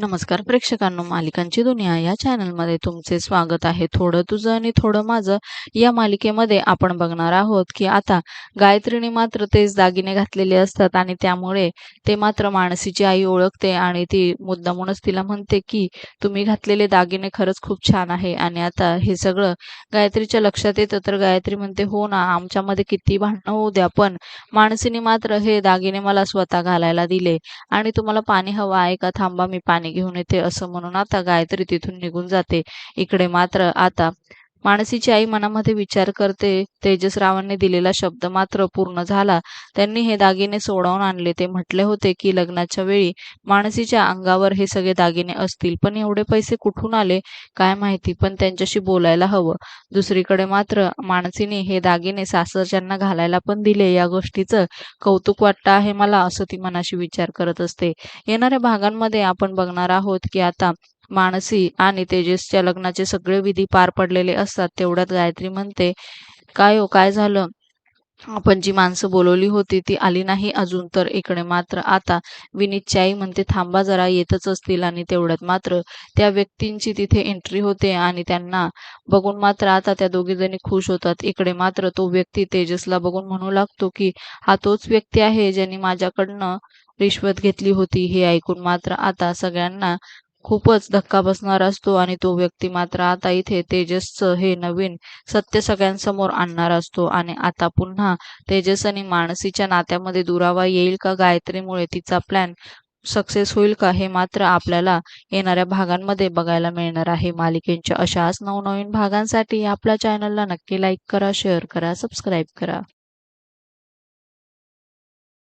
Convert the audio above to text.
नमस्कार प्रेक्षकांनो मालिकांची दुनिया या चॅनलमध्ये तुमचे स्वागत आहे. थोडं तुझं आणि थोडं माझं या मालिकेमध्ये आपण बघणार आहोत की आता गायत्रीने मात्र तेच दागिने घातलेले असतात आणि त्यामुळे ते मात्र मानसीची आई ओळखते आणि ती मुद्दामूनच तिला म्हणते की तुम्ही घातलेले दागिने खरंच खूप छान आहे आणि आता हे सगळं गायत्रीच्या लक्षात येतं. तर गायत्री म्हणते हो ना आमच्यामध्ये किती भांडणं होऊ द्या पण मानसीने मात्र हे दागिने मला स्वतः घालायला दिले आणि तुम्हाला पाणी हवं आहे का? थांबा मी पाणी घेऊन येते असं म्हणून आता गायत्री तिथून निघून जाते. इकडे मात्र आता मानसीची आई मनामध्ये विचार करते तेजसरावांनी दिलेला शब्द मात्र पूर्ण झाला. त्यांनी हे दागिने सोडवून आणले. ते म्हटले होते की लग्नाच्या वेळी मानसीच्या अंगावर हे सगळे दागिने असतील पण एवढे पैसे कुठून आले? काय माहिती पण त्यांच्याशी बोलायला हवं. दुसरीकडे मात्र मानसीने हे दागिने सासरच्यांना घालायला पण दिले. या गोष्टीचं कौतुक वाटतं आहे मला असं ती मनाशी विचार करत असते. येणाऱ्या भागांमध्ये आपण बघणार आहोत की आता मानसी आणि तेजसच्या लग्नाचे सगळे विधी पार पडलेले असतात. तेवढ्यात गायत्री म्हणते काय हो काय झालं? आपण जी माणसं बोलवली होती ती आली नाही अजून तर इकडे मात्र आता. विनीतची आई म्हणते थांबा जरा येतच असतील. आणि तेवढ्यात मात्र त्या व्यक्तींची तिथे एंट्री होते आणि त्यांना बघून मात्र आता त्या दोघी जणी खुश होतात. इकडे मात्र तो व्यक्ती तेजसला बघून म्हणू लागतो की हा तोच व्यक्ती आहे ज्यांनी माझ्याकडनं रिश्वत घेतली होती. हे ऐकून मात्र आता सगळ्यांना खूपच धक्का बसणार असतो आणि तो व्यक्ती मात्र आता इथे तेजसचं हे नवीन सत्य सगळ्यांसमोर आणणार असतो. आणि आता पुन्हा तेजस आणि मानसीच्या नात्यामध्ये दुरावा येईल का गायत्रीमुळे तिचा प्लॅन सक्सेस होईल का हे मात्र आपल्याला येणाऱ्या भागांमध्ये बघायला मिळणार आहे. मालिकेंच्या अशाच नवनवीन भागांसाठी आपल्या चॅनलला नक्की लाईक करा शेअर करा सबस्क्राईब करा.